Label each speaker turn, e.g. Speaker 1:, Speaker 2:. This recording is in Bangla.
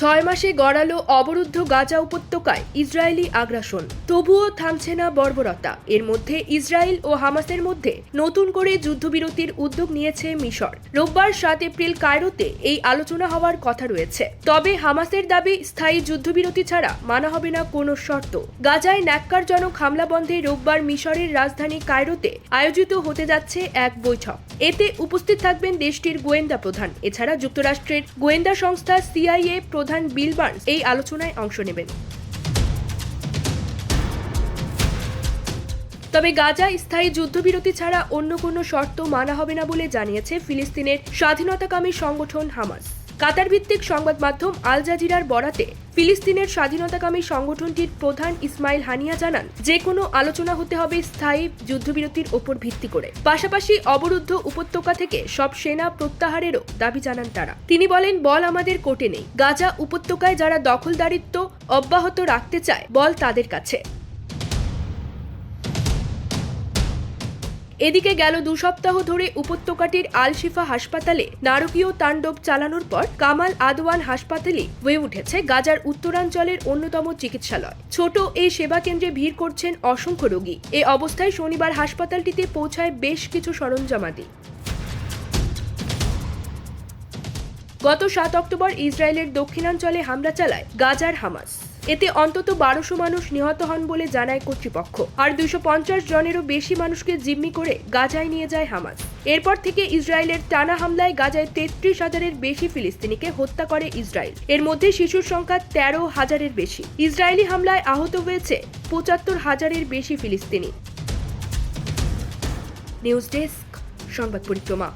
Speaker 1: ছয় মাসে গড়ালো অবরুদ্ধ গাজা উপত্যকায় ইসরায়েলি আগ্রাসন। তবুও থামছে না বর্বরতা। এর মধ্যে ইসরায়েল ও হামাসের মধ্যে নতুন করে যুদ্ধবিরতির উদ্যোগ নিয়েছে মিশর। রোববার সাত এপ্রিল কায়রোতে এই আলোচনা হওয়ার কথা রয়েছে। তবে হামাসের দাবি, স্থায়ী যুদ্ধবিরতি ছাড়া মানা হবে না কোনো শর্ত। গাজায় ন্যাক্কারজনক হামলা বন্ধে রোববার মিশরের রাজধানী কায়রোতে আয়োজিত হতে যাচ্ছে এক বৈঠক। এতে উপস্থিত থাকবেন দেশটির গোয়েন্দা প্রধান। এছাড়া যুক্তরাষ্ট্রের গোয়েন্দা সংস্থা সিআইএ প্রধান বিল বার্নস এই আলোচনায় অংশ নেবেন। তবে গাজা স্থায়ী যুদ্ধবিরতি ছাড়া অন্য কোনো শর্ত মানা হবে না বলে জানিয়েছে ফিলিস্তিনের স্বাধীনতাকামী সংগঠন হামাস। কাতার ভিত্তিক সংবাদ মাধ্যম আল জাজিরার বরাতে ফিলিস্তিনের স্বাধীনতাকামী সংগঠনটির প্রধান ইসমাইল হানিয়া জানান যে কোনো আলোচনা হতে হবে স্থায়ী যুদ্ধবিরতির ওপর ভিত্তি করে। পাশাপাশি অবরুদ্ধ উপত্যকা থেকে সব সেনা প্রত্যাহারেরও দাবি জানান তারা। তিনি বলেন, বল আমাদের কোটে নেই। গাজা উপত্যকায় যারা দখলদারিত্ব অব্যাহত রাখতে চায়, বল তাদের কাছে। এদিকে গেল দু সপ্তাহ ধরে উপত্যকাটির আলশিফা হাসপাতালে নারকীয় তাণ্ডব চালানোর পর কামাল আদওয়ান হাসপাতালই হয়ে উঠেছে গাজার উত্তরাঞ্চলের অন্যতম চিকিৎসালয়। ছোট এই সেবা কেন্দ্রে ভিড় করছেন অসংখ্য রোগী। এ অবস্থায় শনিবার হাসপাতালটিতে পৌঁছায় বেশ কিছু সরঞ্জামাদি। গত সাত অক্টোবর ইসরায়েলের দক্ষিণাঞ্চলে হামলা চালায় গাজার হামাস। এতে অন্তত বারোশো মানুষ নিহত হন বলে জানায় কর্তৃপক্ষ। আর দুইশো পঞ্চাশ জনেরও বেশি মানুষকে জিম্মি করে গাজায় নিয়ে যায় হামাস। এরপর থেকে ইসরায়েলের টানা হামলায় গাজায় তেত্রিশ হাজারের বেশি ফিলিস্তিনিকে হত্যা করে ইসরায়েল। এর মধ্যে শিশুর সংখ্যা তেরো হাজারের বেশি। ইসরায়েলি হামলায় আহত হয়েছে পঁচাত্তর হাজারের বেশি ফিলিস্তিনি। নিউজ ডেস্ক, সংবাদ পরিক্রমা।